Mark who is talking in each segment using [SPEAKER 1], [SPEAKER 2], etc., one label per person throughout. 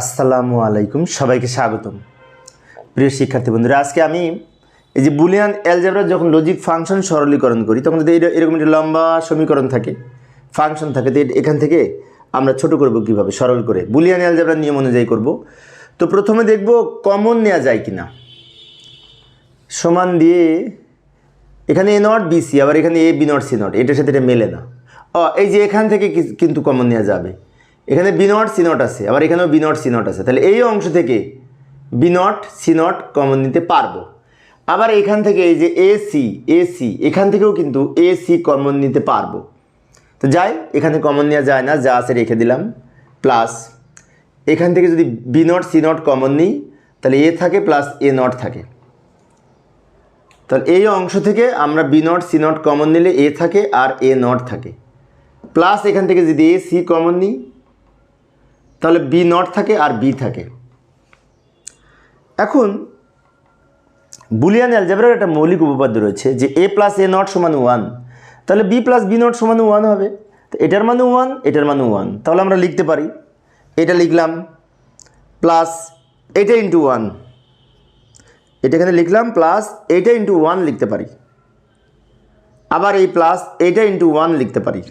[SPEAKER 1] আসসালামু আলাইকুম, সবাইকে স্বাগতম। প্রিয় শিক্ষার্থী বন্ধুরা, আজকে আমি এই যে বুলিয়ান অ্যালজেব্রা যখন লজিক ফাংশন সরলীকরণ করি, তখন যদি এরকম একটা লম্বা সমীকরণ থাকে ফাংশন থাকে, তো এখান থেকে আমরা ছোট করব কীভাবে? সরল করে। বুলিয়ান অ্যালজেব্রার নিয়ম অনুযায়ী করব। তো প্রথমে দেখব কমন নেওয়া যায় কি না সমান দিয়ে এখানে এ নট বি সি আবার এখানে A B not C not এটার সাথে এটা মেলে না। ও এই যে এখান থেকে কিন্তু কমন নেওয়া যাবে। এখানে বি নট, সি নট আছে, আবার এখানেও বি নট, সি নট আছে। তাহলে এই অংশ থেকে B not, C not common নিতে পারব। আবার এখান থেকে এই যে এ সি এ সি, এখান থেকেও কিন্তু এ সি কমন নিতে পারব। তো যাই, এখানে কমন নেওয়া যায় না, যা আছে রেখে দিলাম। প্লাস এখান থেকে যদি B not, C not common নিই, তাহলে এ থাকে প্লাস এ নট থাকে। তাহলে এই অংশ থেকে আমরা B not, C not common নিলে এ থাকে আর এ নট থাকে। প্লাস এখান থেকে যদি এ সি কমন নিই তাহলে বি নট থাকে আর বি থাকে। এখন, বুলিয়ান অ্যালজেব্রার একটা মৌলিক উপপাদ্য রয়েছে যে এ প্লাস এ নট সমান ওয়ান তাহলে বি প্লাস বি নট সমান ওয়ান হবে। তো এটার মানে ওয়ান এটার মানে ওয়ান তাহলে আমরা লিখতে পারি, এটা লিখলাম প্লাস এটা ইন্টু ওয়ান এটা এখানে লিখলাম প্লাস এইটা ইন্টু ওয়ান লিখতে পারি। আবার এই প্লাস এইটা ইন্টু ওয়ান লিখতে পারি।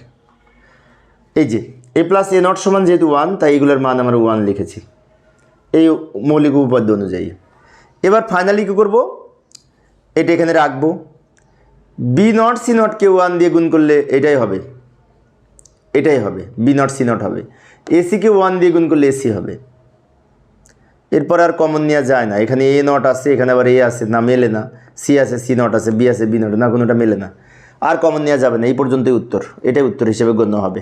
[SPEAKER 1] এই যে এ প্লাস এ নট সমান যেহেতু ওয়ান তাই এগুলোর মান আমরা ওয়ান লিখেছি। এই মৌলিক উপপাদ্য অনুযায়ী। এবার ফাইনালি কী করব? এটা এখানে রাখব। বি নট সি নটকে ওয়ান দিয়ে গুণ করলে এটাই হবে। এটাই হবে। বি নট সি নট হবে। এসিকে ওয়ান দিয়ে গুণ করলে এসি হবে। এরপর আর কমন নেওয়া যায় না। এখানে এ নট আছে, এখানে আবার এ আছে। না, মেলে না। সি আছে সি নট আছে বি আছে বি নট না, কোনোটা মেলে না। আর কমন নেওয়া যাবে না। এই পর্যন্তই উত্তর। এটাই উত্তর হিসেবে গণ্য হবে।